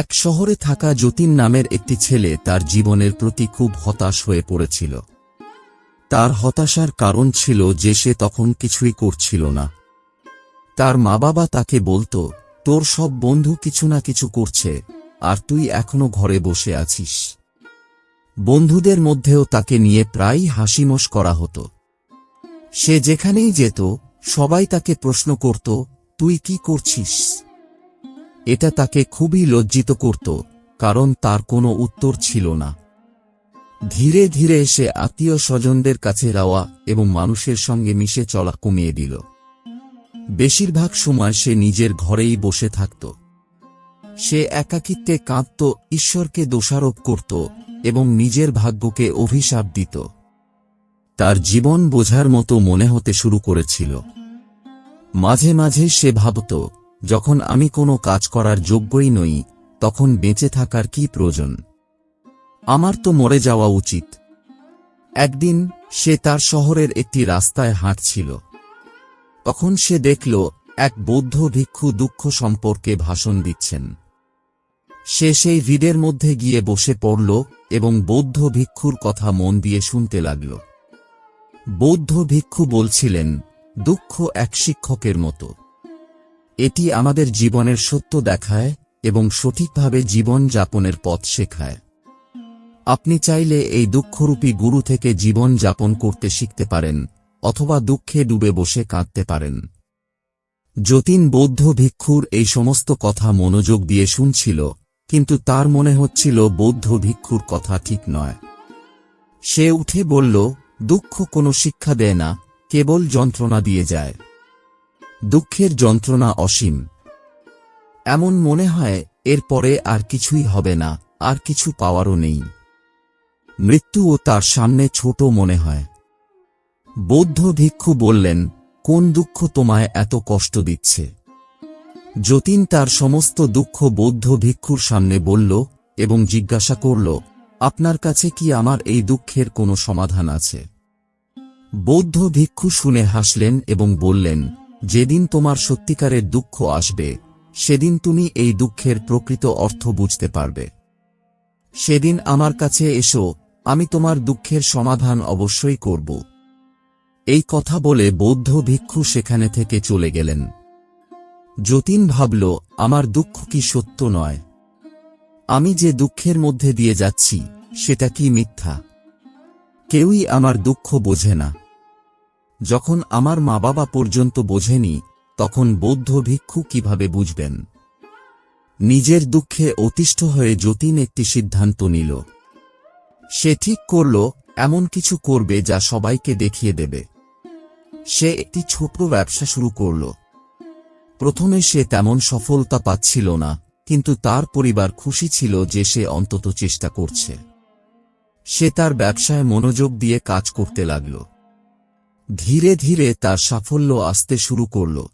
এক শহরে থাকা যতীন নামের একটি ছেলে তার জীবনের প্রতি খুব হতাশ হয়ে পড়েছিল। তার হতাশার কারণ ছিল যে সে তখন কিছুই করছিল না। তার মা বাবা তাকে বলতো, তোর সব বন্ধু কিছু না কিছু করছে, আর তুই এখনও ঘরে বসে আছিস। বন্ধুদের মধ্যেও তাকে নিয়ে প্রায়ই হাসিমস করা হতো। সে যেখানেই যেত, সবাই তাকে প্রশ্ন করত, তুই কি করছিস? এটা তাকে খুবই লজ্জিত করত, কারণ তার কোনো উত্তর ছিল না। ধীরে ধীরে সে আত্মীয় স্বজনদের কাছে যাওয়া এবং মানুষের সঙ্গে মিশে চলা কমিয়ে দিল। বেশিরভাগ সময় সে নিজের ঘরেই বসে থাকত। সে একাকিত্বে কাঁদত, ঈশ্বরকে দোষারোপ করত এবং নিজের ভাগ্যকে অভিশাপ দিত। তার জীবন বোঝার মতো মনে হতে শুরু করেছিল। মাঝে মাঝে সে ভাবত যখন আমি কোনো কাজ করার যোগ্যই নই, তখন বেঁচে থাকার কি প্রয়োজন? আমার তো মরে যাওয়া উচিত। একদিন সে তার শহরের একটি রাস্তায় হাঁটছিল। তখন সে দেখল, এক বৌদ্ধ ভিক্ষু দুঃখ সম্পর্কে ভাষণ দিচ্ছেন। সে সেই ভিড়ের মধ্যে গিয়ে বসে পড়ল এবং বৌদ্ধ ভিক্ষুর কথা মন দিয়ে শুনতে লাগল। বৌদ্ধ ভিক্ষু বলছিলেন, দুঃখ এক শিক্ষকের মতো। এটি আমাদের জীবনের সত্য দেখায় এবং সঠিকভাবে জীবন যাপনের পথ শেখায়। আপনি চাইলে এই দুঃখরূপী গুরু থেকে জীবন যাপন করতে শিখতে পারেন, অথবা দুঃখে ডুবে বসে কাঁদতে পারেন। যতীন বৌদ্ধ ভিক্ষুর এই সমস্ত কথা মনোযোগ দিয়ে শুনছিল, কিন্তু তার মনে হচ্ছিল বৌদ্ধ ভিক্ষুর কথা ঠিক নয়। সে উঠে বলল, দুঃখ কোনো শিক্ষা দেয় না, কেবল যন্ত্রণা দিয়ে যায়। দুঃখের যন্ত্রণা অসীম। এমন মনে হয় এরপরে আর কিছুই হবে না, আর কিছু পাওয়ারও নেই। মৃত্যুও তার সামনে ছোট মনে হয়। বৌদ্ধ ভিক্ষু বললেন, কোন দুঃখ তোমায় এত কষ্ট দিচ্ছে? যতীন তার সমস্ত দুঃখ বৌদ্ধ ভিক্ষুর সামনে বলল এবং জিজ্ঞাসা করল, আপনার কাছে কি আমার এই দুঃখের কোনো সমাধান আছে? বৌদ্ধ ভিক্ষু শুনে হাসলেন এবং বললেন যেদিন তোমার সত্যিকারের দুঃখ আসবে, সেদিন তুমি এই দুঃখের প্রকৃত অর্থ বুঝতে পারবে। সেদিন আমার কাছে এসো, আমি তোমার দুঃখের সমাধান অবশ্যই করব। এই কথা বলে বৌদ্ধ ভিক্ষু সেখানে থেকে চলে গেলেন। যতীন ভাবল, আমার দুঃখ কি সত্য নয়? আমি যে দুঃখের মধ্যে দিয়ে যাচ্ছি, সেটা কি মিথ্যা? কেউই আমার দুঃখ বোঝে না। যখন আমার মা বাবা পর্যন্ত বোঝেনি, তখন বৌদ্ধ ভিক্ষু কীভাবে বুঝবেন? নিজের দুঃখে অতিষ্ঠ হয়ে যতীন একটি সিদ্ধান্ত নিল। সে ঠিক করল, এমন কিছু করবে যা সবাইকে দেখিয়ে দেবে। সে একটি ছোট ব্যবসা শুরু করল। প্রথমে সে তেমন সফলতা পাচ্ছিল না, কিন্তু তার পরিবার খুশি ছিল যে সে অন্তত চেষ্টা করছে। সে তার ব্যবসায় মনোযোগ দিয়ে কাজ করতে লাগল। ধীরে ধীরে তার সাফল্য আসতে শুরু করল।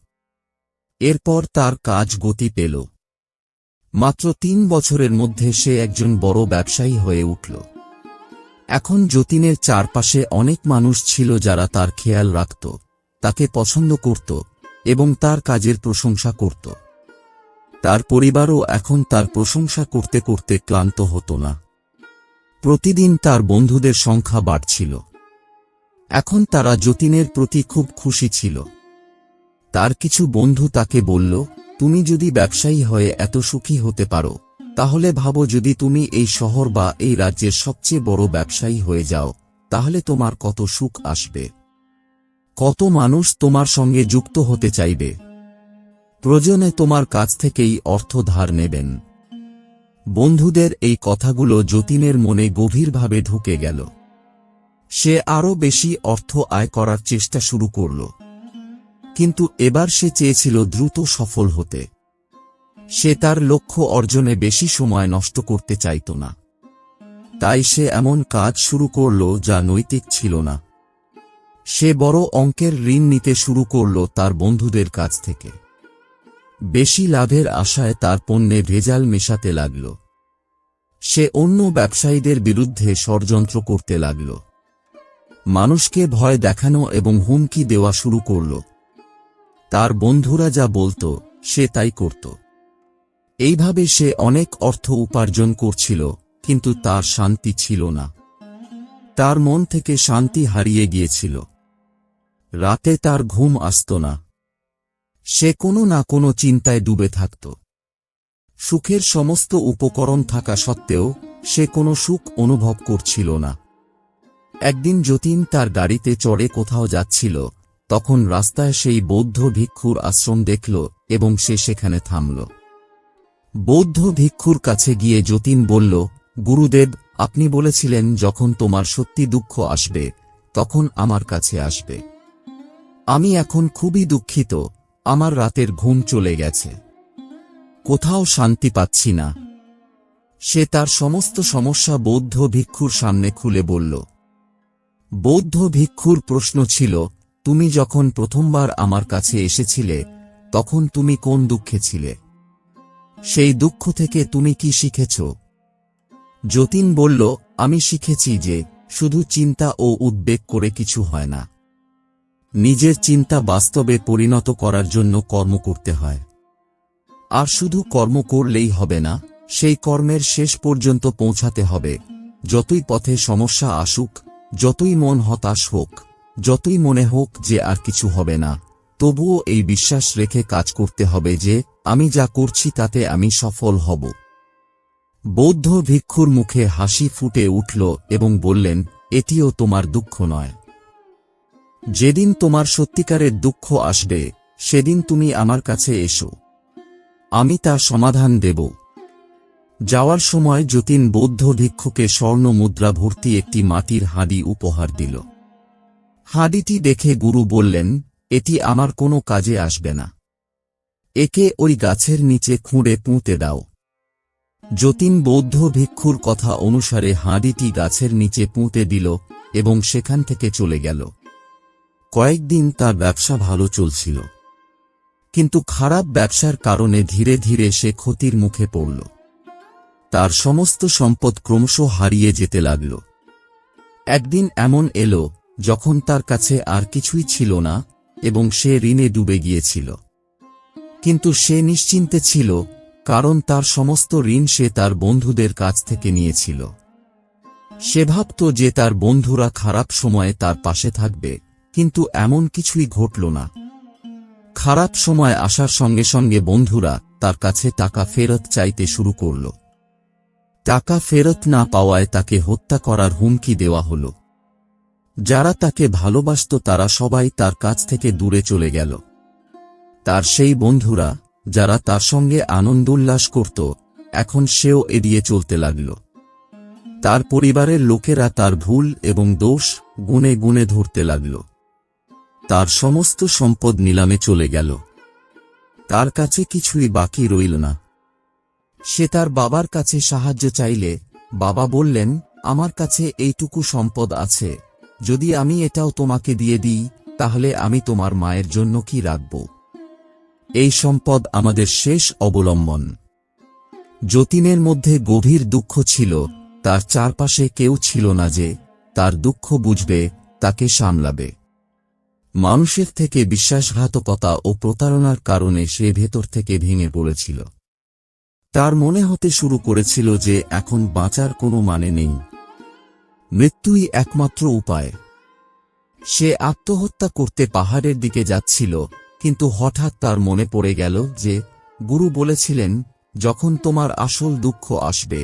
এরপর তার কাজ গতি পেল। মাত্র তিন বছরের মধ্যে সে একজন বড় ব্যবসায়ী হয়ে উঠল। এখন যতীনের চারপাশে অনেক মানুষ ছিল যারা তার খেয়াল রাখত, তাকে পছন্দ করত এবং তার কাজের প্রশংসা করত। তার পরিবারও এখন তার প্রশংসা করতে করতে ক্লান্ত হতো না। প্রতিদিন তার বন্ধুদের সংখ্যা বাড়ছিল। এখন তারা যতীনের প্রতি খুব খুশি ছিল। তার কিছু বন্ধু তাকে বলল, তুমি যদি ব্যবসায়ী হয়ে এত সুখী হতে পারো, তাহলে ভাবো যদি তুমি এই শহর বা এই রাজ্যের সবচেয়ে বড় ব্যবসায়ী হয়ে যাও, তাহলে তোমার কত সুখ আসবে। কত মানুষ তোমার সঙ্গে যুক্ত হতে চাইবে। প্রয়োজনে তোমার কাছ থেকেই অর্থ ধার নেবেন। বন্ধুদের এই কথাগুলো যতীনের মনে গভীরভাবে ঢুকে গেল। সে আরও বেশি অর্থ আয় করার চেষ্টা শুরু করল। কিন্তু এবার সে চেয়েছিল দ্রুত সফল হতে। সে তার লক্ষ্য অর্জনে বেশি সময় নষ্ট করতে চাইত না। তাই সে এমন কাজ শুরু করল যা নৈতিক ছিল না। সে বড় অঙ্কের ঋণ নিতে শুরু করল তার বন্ধুদের কাছ থেকে। বেশি লাভের আশায় তার পণ্যে ভেজাল মেশাতে লাগল। সে অন্য ব্যবসায়ীদের বিরুদ্ধে ষড়যন্ত্র করতে লাগল। মানুষকে ভয় দেখানো এবং হুমকি দেওয়া শুরু করল। তার বন্ধুরা যা বলতো, সে তাই করত। এইভাবে সে অনেক অর্থ উপার্জন করছিল, কিন্তু তার শান্তি ছিল না। তার মন থেকে শান্তি হারিয়ে গিয়েছিল। রাতে তার ঘুম আসত না। সে কোনো না কোনো চিন্তায় ডুবে থাকত। সুখের সমস্ত উপকরণ থাকা সত্ত্বেও, সে কোনো সুখ অনুভব করছিল না। একদিন যতীন তার গাড়িতে চড়ে কোথাও যাচ্ছিল, তখন রাস্তায় সেই বৌদ্ধ ভিক্ষুর আশ্রম দেখল এবং সে সেখানে থামল। বৌদ্ধ ভিক্ষুর কাছে গিয়ে যতীন বলল, গুরুদেব, আপনি বলেছিলেন যখন তোমার সত্যি দুঃখ আসবে, তখন আমার কাছে আসবে। আমি এখন খুবই দুঃখিত, আমার রাতের ঘুম চলে গেছে। কোথাও শান্তি পাচ্ছি না। সে তার সমস্ত সমস্যা বৌদ্ধ ভিক্ষুর সামনে খুলে বলল বৌদ্ধ ভিক্ষুর প্রশ্ন ছিল, তুমি যখন প্রথমবার আমার কাছে এসেছিলে, তখন তুমি কোন দুঃখে ছিলে? সেই দুঃখ থেকে তুমি কি শিখেছ? যতীন বলল, আমি শিখেছি যে শুধু চিন্তা ও উদ্বেগ করে কিছু হয় না। নিজের চিন্তা বাস্তবে পরিণত করার জন্য কর্ম করতে হয়। আর শুধু কর্ম করলেই হবে না, সেই কর্মের শেষ পর্যন্ত পৌঁছাতে হবে। যতই পথে সমস্যা আসুক যতই মন হতাশ হোক, যতই মনে হোক যে আর কিছু হবে না, তবুও এই বিশ্বাস রেখে কাজ করতে হবে যে, আমি যা করছি তাতে আমি সফল হব। বৌদ্ধ ভিক্ষুর মুখে হাসি ফুটে উঠল এবং বললেন, এটিও তোমার দুঃখ নয়। যেদিন তোমার সত্যিকারের দুঃখ আসবে, সেদিন তুমি আমার কাছে এসো। আমি তা সমাধান দেব। যাওয়ার সময় যতীন বৌদ্ধ ভিক্ষুকে স্বর্ণ মুদ্রা ভর্তি একটি মাটির হাঁড়ি উপহার দিল। হাঁড়িটি দেখে গুরু বললেন, এটি আমার কোনো কাজে আসবে না। একে ওই গাছের নিচে খুঁড়ে পুঁতে দাও যতীন বৌদ্ধ ভিক্ষুর কথা অনুসারে হাঁড়িটি গাছের নিচে পুঁতে দিল এবং সেখান থেকে চলে গেল। কয়েকদিন তার ব্যবসা ভালো চলছিল। কিন্তু খারাপ ব্যবসার কারণে ধীরে ধীরে সে ক্ষতির মুখে পড়ল। তার সমস্ত সম্পদ ক্রমশ হারিয়ে যেতে লাগল। একদিন এমন এলো, যখন তার কাছে আর কিছুই ছিল না, এবং সে ঋণে ডুবে গিয়েছিল। কিন্তু সে নিশ্চিন্তে ছিল, কারণ তার সমস্ত ঋণ সে তার বন্ধুদের কাছ থেকে নিয়েছিল। সে ভাবত যে তার বন্ধুরা খারাপ সময়ে তার পাশে থাকবে, কিন্তু এমন কিছুই ঘটল না। খারাপ সময় আসার সঙ্গে সঙ্গে বন্ধুরা তার কাছে টাকা ফেরত চাইতে শুরু করল। টাকা ফেরত না পাওয়ায় তাকে হত্যা করার হুমকি দেওয়া হল। যারা তাকে ভালোবাসত তারা সবাই তার কাছ থেকে দূরে চলে গেল। তার সেই বন্ধুরা, যারা তার সঙ্গে আনন্দ উল্লাস করত, এখন সেও এড়িয়ে চলতে লাগল। তার পরিবারের লোকেরা তার ভুল এবং দোষ গুনে গুনে ধরতে লাগল। তার সমস্ত সম্পদ নিলামে চলে গেল। তার কাছে কিছুই বাকি রইল না। সে তার বাবার কাছে সাহায্য চাইলে, বাবা বললেন, আমার কাছে এইটুকু সম্পদ আছে। যদি আমি এটাও তোমাকে দিয়ে দিই, তাহলে আমি তোমার মায়ের জন্য কি রাখব? এই সম্পদ আমাদের শেষ অবলম্বন। যতীনের মধ্যে গভীর দুঃখ ছিল, তার চারপাশে কেউ ছিল না যে, তার দুঃখ বুঝবে, তাকে সামলাবে। মানুষের থেকে বিশ্বাসঘাতকতা ও প্রতারণার কারণে সে ভেতর থেকে ভেঙে পড়েছিল। তার মনে হতে শুরু করেছিল যে এখন বাঁচার কোনো মানে নেই। মৃত্যুই একমাত্র উপায়। সে আত্মহত্যা করতে পাহাড়ের দিকে যাচ্ছিল, কিন্তু হঠাৎ তার মনে পড়ে গেল যে, গুরু বলেছিলেন, যখন তোমার আসল দুঃখ আসবে,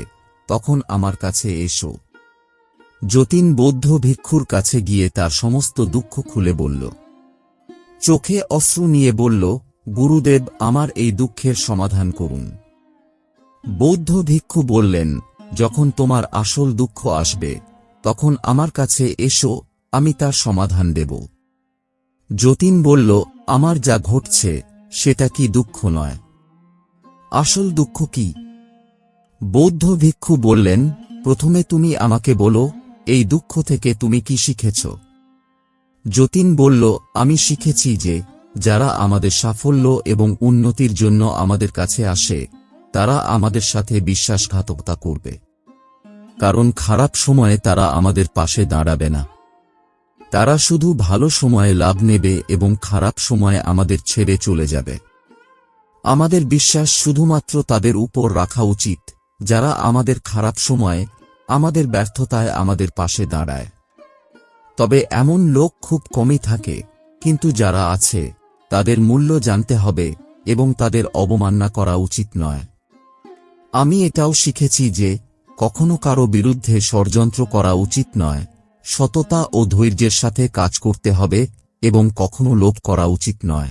তখন আমার কাছে এসো। যতীন বৌদ্ধ ভিক্ষুর কাছে গিয়ে তার সমস্ত দুঃখ খুলে বলল। চোখে অশ্রু নিয়ে বলল, গুরুদেব, আমার এই দুঃখের সমাধান করুন। বৌদ্ধ ভিক্ষু বললেন, যখন তোমার আসল দুঃখ আসবে, তখন আমার কাছে এসো, আমি তার সমাধান দেব। যতীন বলল, আমার যা ঘটছে, সেটা কি দুঃখ নয়? আসল দুঃখ কি? বৌদ্ধ ভিক্ষু বললেন, প্রথমে তুমি আমাকে বলো, এই দুঃখ থেকে তুমি কি শিখেছ? যতীন বলল, আমি শিখেছি যে, যারা আমাদের সাফল্য এবং উন্নতির জন্য আমাদের কাছে আসে তারা আমাদের সাথে বিশ্বাসঘাতকতা করবে। কারণ খারাপ সময়ে তারা আমাদের পাশে দাঁড়াবে না। তারা শুধু ভালো সময়ে লাভ নেবে এবং খারাপ সময়ে আমাদের ছেড়ে চলে যাবে। আমাদের বিশ্বাস শুধুমাত্র তাদের উপর রাখা উচিত, যারা আমাদের খারাপ সময়ে, আমাদের ব্যর্থতায় আমাদের পাশে দাঁড়ায়। তবে এমন লোক খুব কমই থাকে, কিন্তু যারা আছে, তাদের মূল্য জানতে হবে এবং তাদের অবমাননা করা উচিত নয়। আমি এটাও শিখেছি যে, কখনো কারও বিরুদ্ধে ষড়যন্ত্র করা উচিত নয়। সততা ও ধৈর্যের সাথে কাজ করতে হবে এবং কখনো লোভ করা উচিত নয়।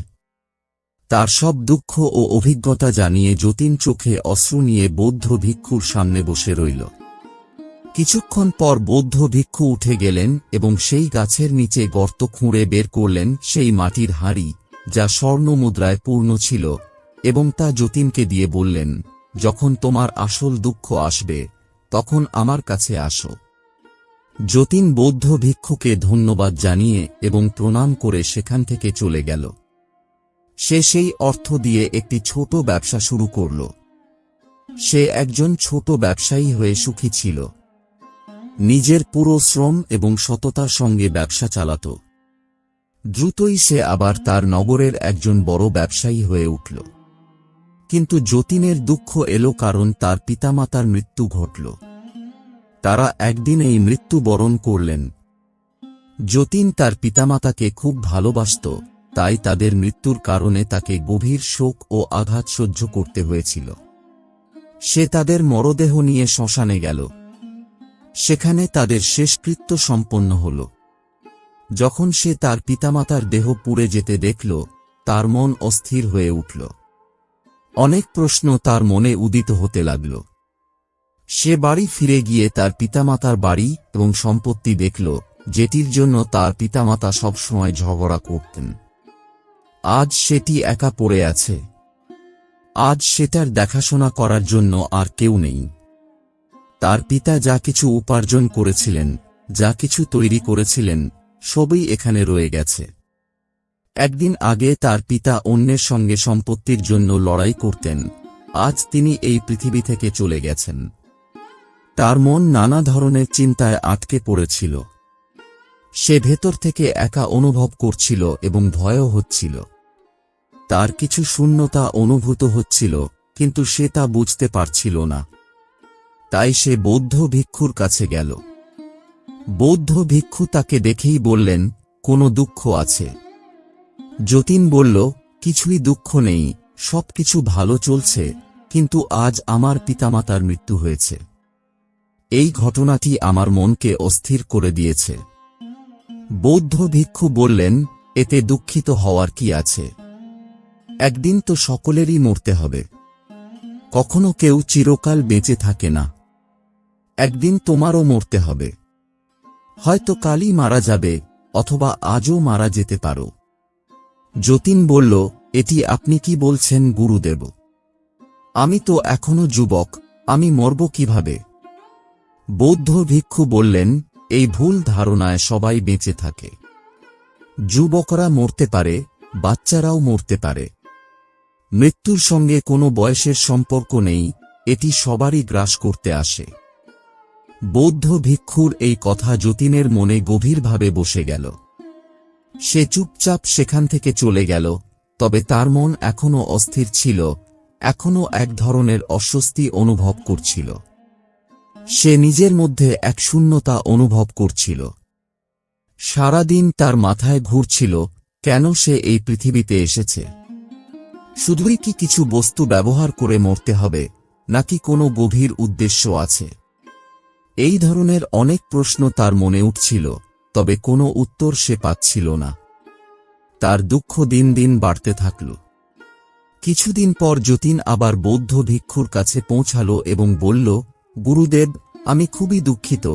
তার সব দুঃখ ও অভিজ্ঞতা জানিয়ে যতীন চোখে অশ্রু নিয়ে বৌদ্ধ ভিক্ষুর সামনে বসে রইল। কিছুক্ষণ পর বৌদ্ধ ভিক্ষু উঠে গেলেন এবং সেই গাছের নিচে গর্ত খুঁড়ে বের করলেন সেই মাটির হাঁড়ি, যা স্বর্ণ মুদ্রায় পূর্ণ ছিল, এবং তা যতীনকে দিয়ে বললেন যখন তোমার আসল দুঃখ আসবে, তখন আমার কাছে আসো। যতীন বৌদ্ধ ভিক্ষুকে ধন্যবাদ জানিয়ে এবং প্রণাম করে সেখান থেকে চলে গেল। সে সেই অর্থ দিয়ে একটি ছোট ব্যবসা শুরু করল। সে একজন ছোট ব্যবসায়ী হয়ে সুখী ছিল। নিজের পুরো শ্রম এবং সততার সঙ্গে ব্যবসা চালাত। দ্রুতই সে আবার তার নগরের একজন বড় ব্যবসায়ী হয়ে উঠল। কিন্তু যতীনের দুঃখ এলো কারণ তার পিতামাতার মৃত্যু ঘটল। তারা একদিন এই মৃত্যু বরণ করলেন। যতীন তার পিতামাতাকে খুব ভালোবাসত, তাই তাদের মৃত্যুর কারণে তাকে গভীর শোক ও আঘাত সহ্য করতে হয়েছিল। সে তাদের মরদেহ নিয়ে শ্মশানে গেল। সেখানে তাদের শেষকৃত্য সম্পন্ন হল। যখন সে তার পিতামাতার দেহ পুড়ে যেতে দেখল, তার মন অস্থির হয়ে উঠল। অনেক প্রশ্ন তার মনে উদিত হতে লাগল। সে বাড়ি ফিরে গিয়ে তার পিতামাতার বাড়ি এবং সম্পত্তি দেখল, যেটির জন্য তার পিতামাতা সবসময় ঝগড়া করতেন। আজ সেটি একা পড়ে আছে। আজ সেটার দেখাশোনা করার জন্য আর কেউ নেই। তার পিতা যা কিছু উপার্জন করেছিলেন, যা কিছু তৈরি করেছিলেন, সবই এখানে রয়ে গেছে। একদিন আগে তার পিতা অন্যের সঙ্গে সম্পত্তির জন্য লড়াই করতেন। আজ তিনি এই পৃথিবী থেকে চলে গেছেন। তার মন নানা ধরনের চিন্তায় আটকে পড়েছিল। সে ভেতর থেকে একা অনুভব করছিল এবং ভয়ও হচ্ছিল। তার কিছু শূন্যতা অনুভূত হচ্ছিল, কিন্তু সে তা বুঝতে পারছিল না। তাই সে বৌদ্ধ ভিক্ষুর কাছে গেল। বৌদ্ধ ভিক্ষু তাকে দেখেই বললেন, কোনো দুঃখ আছে? যতীন বলল, কিছুই দুঃখ নেই, সবকিছু ভালো চলছে, কিন্তু আজ আমার পিতামাতার মৃত্যু হয়েছে। এই ঘটনাটি আমার মনকে অস্থির করে দিয়েছে। বৌদ্ধ ভিক্ষু বললেন, এতে দুঃখিত হওয়ার কি আছে? একদিন তো সকলেরই মরতে হবে। কখনো কেউ চিরকাল বেঁচে থাকে না। একদিন তোমারও মরতে হবে। হয়তো কালই মারা যাবে, অথবা আজও মারা যেতে পারো। যতীন বলল, এটি আপনি কি বলছেন, গুরুদেব? আমি তো এখনও যুবক, আমি মরব কীভাবে? বৌদ্ধ ভিক্ষু বললেন, এই ভুল ধারণায় সবাই বেঁচে থাকে। যুবকরা মরতে পারে, বাচ্চারাও মরতে পারে। মৃত্যুর সঙ্গে কোনো বয়সের সম্পর্ক নেই, এটি সবারই গ্রাস করতে আসে। বৌদ্ধ ভিক্ষুর এই কথা যতীনের মনে গভীরভাবে বসে গেল। সে চুপচাপ সেখান থেকে চলে গেল, তবে তার মন এখনও অস্থির ছিল, এখনও এক ধরনের অস্বস্তি অনুভব করছিল। সে নিজের মধ্যে এক শূন্যতা অনুভব করছিল। সারাদিন তার মাথায় ঘুরছিল, কেন সে এই পৃথিবীতে এসেছে? শুধুই কি কিছু বস্তু ব্যবহার করে মরতে হবে, নাকি কোনো গভীর উদ্দেশ্য আছে? এই ধরনের অনেক প্রশ্ন তার মনে উঠছিল। তবে কোনো উত্তর সে পাচ্ছিল না। তার দুঃখ দিন দিন বাড়তে থাকল। কিছুদিন পর যতীন আবার বৌদ্ধ ভিক্ষুর কাছে পৌঁছাল এবং বলল, গুরুদেব, আমি খুবই দুঃখিত।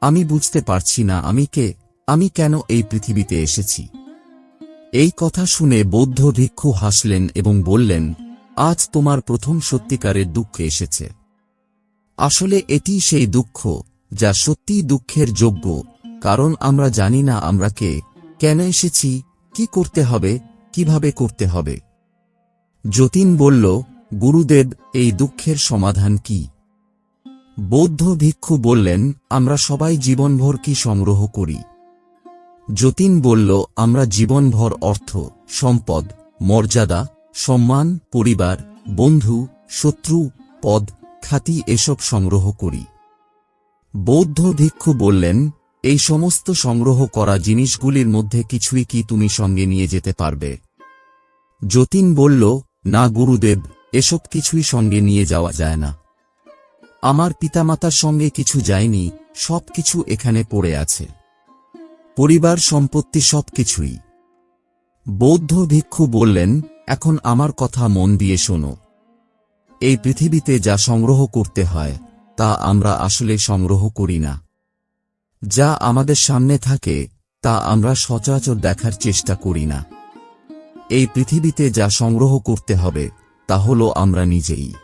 আমি বুঝতে পারছি না আমি কে, আমি কেন এই পৃথিবীতে এসেছি? এই কথা শুনে বৌদ্ধ ভিক্ষু হাসলেন এবং বললেন, আজ তোমার প্রথম সত্যিকারের দুঃখ এসেছে। আসলে এটি সেই দুঃখ যা সত্যিই দুঃখের যোগ্য কারণ আমরা জানি না আমরা কে, কেন এসেছি, কি করতে হবে, কীভাবে করতে হবে। যতীন বলল, গুরুদেব, এই দুঃখের সমাধান কি? বৌদ্ধ ভিক্ষু বললেন, আমরা সবাই জীবনভর কি সংগ্রহ করি? যতীন বলল, আমরা জীবনভর অর্থ, সম্পদ, মর্যাদা, সম্মান, পরিবার, বন্ধু, শত্রু, পদ খ্যাতি এসব সংগ্রহ করি। বৌদ্ধ ভিক্ষু বললেন এই সমস্ত সংগ্রহ করা জিনিসগুলির মধ্যে কিছুই কি তুমি সঙ্গে নিয়ে যেতে পারবে? যতীন বলল, না গুরুদেব, এসব কিছুই সঙ্গে নিয়ে যাওয়া যায় না। আমার পিতামাতার সঙ্গে কিছু যায়নি, সব কিছু এখানে পড়ে আছে। পরিবার সম্পত্তি সব কিছুই। বৌদ্ধ ভিক্ষু বললেন, এখন আমার কথা মন দিয়ে শোনো। এই পৃথিবীতে যা সংগ্রহ করতে হয়, তা আমরা আসলে সংগ্রহ করি না। যা আমাদের সামনে থাকে, তা আমরা সচরাচর দেখার চেষ্টা করি না। এই পৃথিবীতে যা সংগ্রহ করতে হবে, তা হল আমরা নিজেই।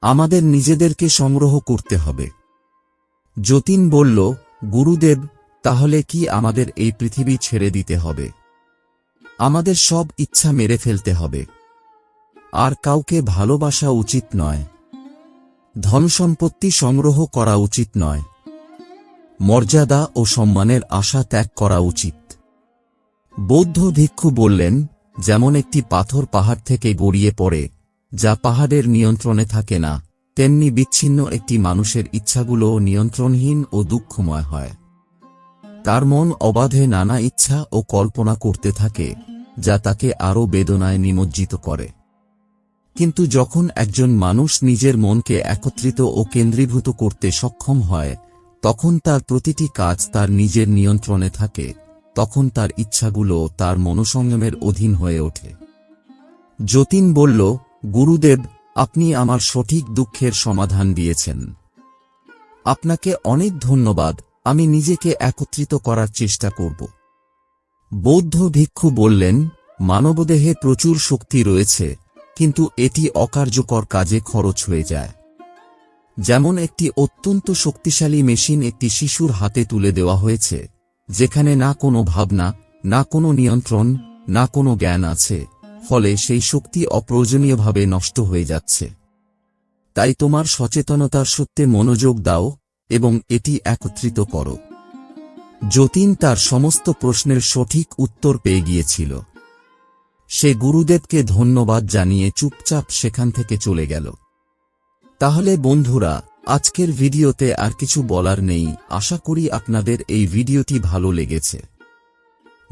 আমাদের নিজেদেরকে সংগ্রহ করতে হবে। যতীন বলল, গুরুদেব, তাহলে কি আমাদের এই পৃথিবী ছেড়ে দিতে হবে? আমাদের সব ইচ্ছা মেরে ফেলতে হবে। আর কাউকে ভালোবাসা উচিত নয়। ধনসম্পত্তি সংগ্রহ করা উচিত নয়। মর্যাদা ও সম্মানের আশা ত্যাগ করা উচিত। বৌদ্ধ ভিক্ষু বললেন, যেমন একটি পাথর পাহাড় থেকে গড়িয়ে পড়ে, যা পাহাড়ের নিয়ন্ত্রণে থাকে না, তেমনি বিচ্ছিন্ন একটি মানুষের ইচ্ছাগুলো নিয়ন্ত্রণহীন ও দুঃখময় হয়। তার মন অবাধে নানা ইচ্ছা ও কল্পনা করতে থাকে, যা তাকে আরও বেদনায় নিমজ্জিত করে। কিন্তু যখন একজন মানুষ নিজের মনকে একত্রিত ও কেন্দ্রীভূত করতে সক্ষম হয় তখন তার প্রতিটি কাজ তার নিজের নিয়ন্ত্রণে থাকে, তখন তার ইচ্ছাগুলো তার মনসংযমের অধীন হয়ে ওঠে। যতীন বলল, গুরুদেব, আপনি আমার সঠিক দুঃখের সমাধান দিয়েছেন। আপনাকে অনেক ধন্যবাদ, আমি নিজেকে একত্রিত করার চেষ্টা করব। বৌদ্ধ ভিক্ষু বললেন, মানবদেহে প্রচুর শক্তি রয়েছে, কিন্তু এটি অকার্যকর কাজে খরচ হয়ে যায়। যেমন একটি অত্যন্ত শক্তিশালী মেশিন একটি শিশুর হাতে তুলে দেওয়া হয়েছে, যেখানে না কোনো ভাবনা, না কোনো নিয়ন্ত্রণ, না কোনো জ্ঞান আছে, ফলে সেই শক্তি অপ্রয়োজনীয়ভাবে নষ্ট হয়ে যাচ্ছে। তাই তোমার সচেতনতার সত্যে মনোযোগ দাও এবং এটি একত্রিত করো। যতীন তার সমস্ত প্রশ্নের সঠিক উত্তর পেয়ে গিয়েছিল। সে গুরুদেবকে ধন্যবাদ জানিয়ে চুপচাপ সেখান থেকে চলে গেল। তাহলে বন্ধুরা, আজকের ভিডিওতে আর কিছু বলার নেই। আশা করি আপনাদের এই ভিডিওটি ভালো লেগেছে।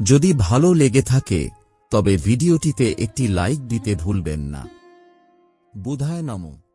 যদি ভালো লেগে থাকে, তবে ভিডিওটিতে একটি লাইক দিতে ভুলবেন না। বুধায় নমঃ।